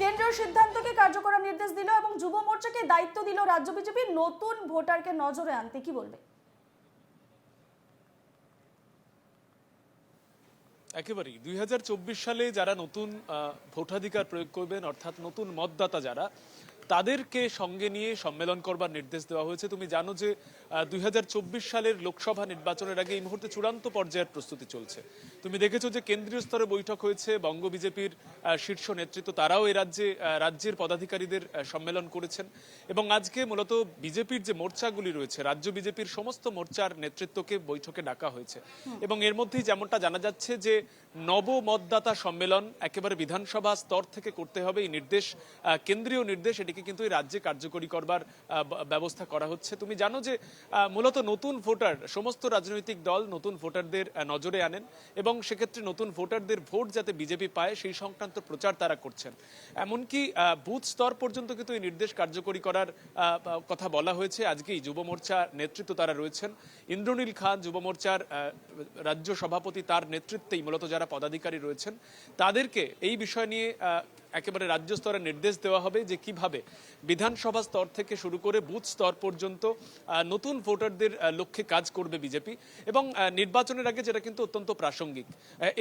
কেন্দ্রীয় সিদ্ধান্তকে কার্যকরার নির্দেশ দিল এবং যুব মোর্চাকে দায়িত্ব দিল রাজ্য বিজেপি নতুন ভোটারকে নজরে আনতে। কি বলবে? একেবারেই। দুই হাজার চব্বিশ সালে যারা নতুন ভোটাধিকার প্রয়োগ করবেন, অর্থাৎ নতুন মতদাতা যারা তাদেরকে সঙ্গে নিয়ে সম্মেলন করবার নির্দেশ দেওয়া হয়েছে। তুমি জানো যে দুই সালের লোকসভা নির্বাচনের আগে এই মুহূর্তে চূড়ান্ত পর্যায়ের প্রস্তুতি চলছে। তুমি দেখেছ যে কেন্দ্রীয় স্তরে বৈঠক হয়েছে, বঙ্গ বিজেপির শীর্ষ নেতৃত্ব তারাও এই রাজ্যে রাজ্যের পদাধিকারীদের সম্মেলন করেছেন। এবং আজকে মূলত বিজেপির যে মোর্চাগুলি রয়েছে, রাজ্য বিজেপির সমস্ত মোর্চার নেতৃত্বকে বৈঠকে ডাকা হয়েছে। এবং এর মধ্যেই যেমনটা জানা যাচ্ছে যে নব মতদাতা সম্মেলন একেবারে বিধানসভা স্তর থেকে করতে হবে। এই নির্দেশ কেন্দ্রীয় নির্দেশ এটিকে কিন্তু এই রাজ্যে কার্যকরী করবার ব্যবস্থা করা হচ্ছে। তুমি জানো যে মূলত নতুন ভোটার, সমস্ত রাজনৈতিক দল নতুন ভোটারদের নজরে আনেন এবং সেক্ষেত্রে নতুন ভোটারদের ভোট যাতে বিজেপি পায়, সেই সংক্রান্ত প্রচার তারা করছেন। এমনকি বুথ স্তর পর্যন্ত কিন্তু এই নির্দেশ কার্যকরী করার কথা বলা হয়েছে। আজকেই যুব মোর্চা নেতৃত্ব তারা রয়েছেন। ইন্দ্রনীল খান, যুব মোর্চার রাজ্য সভাপতি তার নেতৃত্বেই মূলত যারা পদাধিকারী রয়েছেন, তাদেরকে এই বিষয় নিয়ে একেবারে রাজ্য স্তরে নির্দেশ দেওয়া হবে যে কীভাবে বিধানসভা স্তর থেকে শুরু করে বুথ স্তর পর্যন্ত নতুন ভোটারদের লক্ষ্যে কাজ করবে বিজেপি। এবং নির্বাচনের আগে যেটা কিন্তু অত্যন্ত প্রাসঙ্গিক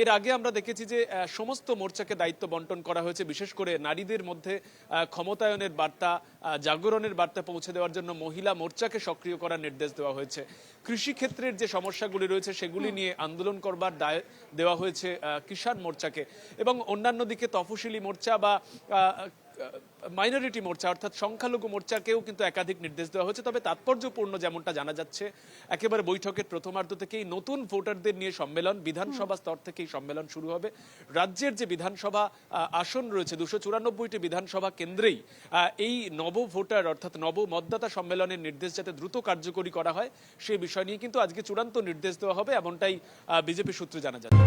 এর আগে আমরা দেখেছি যে সমস্ত মোর্চাকে দায়িত্ব বন্টন করা হয়েছে বিশেষ করে নারীদের মধ্যে ক্ষমতায়নের বার্তা জাগরণের বার্তা পৌঁছে দেওয়ার জন্য মহিলা মোর্চাকে সক্রিয় করার নির্দেশ দেওয়া হয়েছে। কৃষি ক্ষেত্রের যে সমস্যাগুলি রয়েছে সেগুলি নিয়ে আন্দোলন করবার দায় দেওয়া হয়েছে কিষাণ মোর্চাকে। এবং অন্যান্য দিকে তফসিলি মোর্চা বা মাইনরিটি মোর্চা অর্থাৎ সংখ্যালঘু মোর্চাকেও কিন্তু একাধিক নির্দেশ দেওয়া হয়েছে। তবে তাৎপর্যপূর্ণ যেমনটা জানা যাচ্ছে, একেবারে বৈঠকের প্রথমার্ধ থেকেই নতুন ভোটারদের নিয়ে সম্মেলন, বিধানসভা স্তর থেকেই সম্মেলন শুরু হবে। রাজ্যের যে বিধানসভা আসন রয়েছে, দুশো চুরানব্বইটি বিধানসভা কেন্দ্রেই এই নব ভোটার অর্থাৎ নব মতদাতা সম্মেলনের নির্দেশ যাতে দ্রুত কার্যকরী করা হয়, সে বিষয় নিয়ে কিন্তু আজকে চূড়ান্ত নির্দেশ দেওয়া হবে, এমনটাই বিজেপি সূত্রে জানা যাচ্ছে।